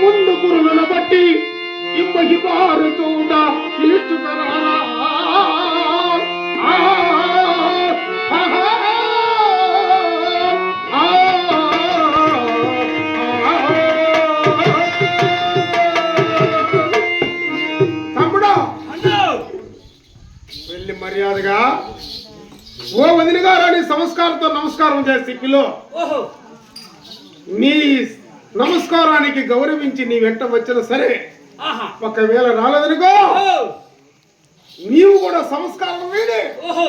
కురులను బట్టి ఇమ్మకి మారుతుందా చూడ ఆహా, తమ్ముడా వెళ్ళి మర్యాదగా ఓ వదిన అని సంస్కారంతో నమస్కారం చేసి పిల్లో ఓహో నీ నమస్కారానికి గౌరవించి నీ వెంట వచ్చిన సరే ఒకవేళ రాలేదనుకో నీవు కూడా సంస్కారం వేడే. ఓహో.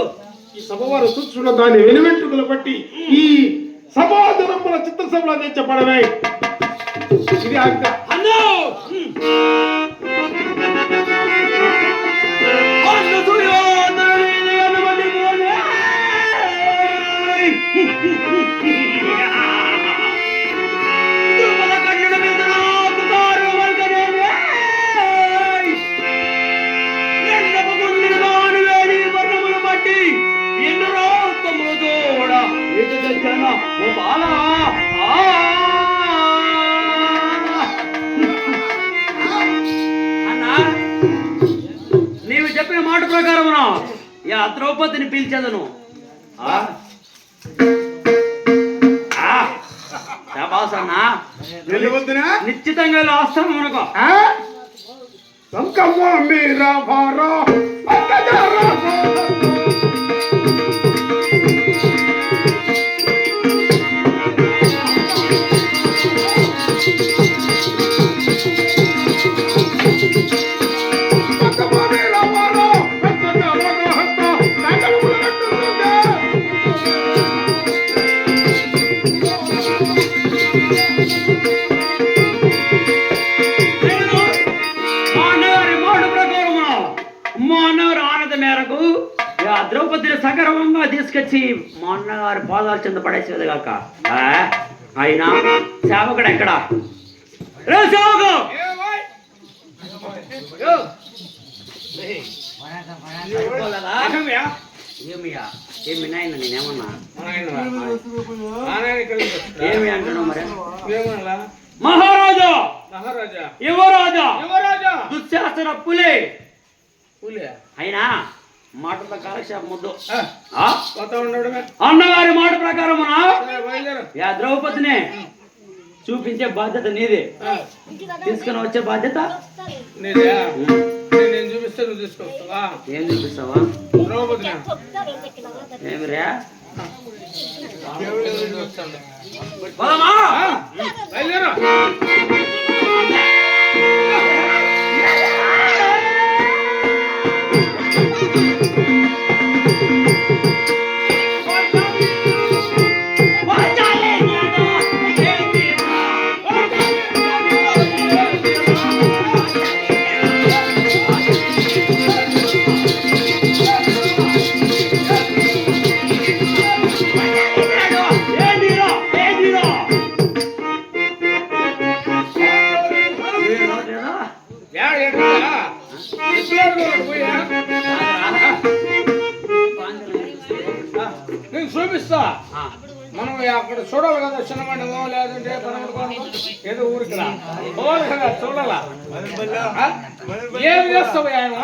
ఈ సభవారు చూచున్న దాని వెనువెంట్రుకలు బట్టి ఈ సభాధనముల చిత్రసభలో తెచ్చబడవే ఇది అన్నో. తెచ్చన ఓ బాలా. అన్నా నీవు చెప్పిన మాట ప్రకారమున యా ద్రౌపదిని పిలిచేదను. అన్నా. నిశ్చితంగా? సంకమ్మ మీరా యా ద్రౌపదిని సగర్వంగా తీసుకొచ్చి మా అన్నగారి పాదాలు చెంద పడేసేది కాక. అయినా సేవకుడు ఎక్కడ? రే సేవకు! యో. ఏమియా? ఏమి నాయన నేనేమన్నా? ఏమి అంటున్నావు మరి? మహారాజా! మహారాజా. యువరాజా! యువరాజా. దుశ్శాసన పులే! పులి. అయినా మాటల కాలక్షేపం అన్నగారి మాట బయలుదేరు. యా ద్రౌపదిని చూపించే బాధ్యత నీది. తీసుకుని వచ్చే బాధ్యత? నేను చూపిస్తే నువ్వు తీసుకొస్తావా? ఏం చూపిస్తావా? ద్రౌపదిని? ఏమి రే? దేవుడు చూపిస్తాడు పోదామా? ఆ, బయలుదేరు. నేను చూపిస్తా మనం అక్కడ చూడాలి కదా చిన్న మండలం లేదంటే ఏదో ఊరికి రా కదా చూడాలా ఏం చేస్తావు ఆయన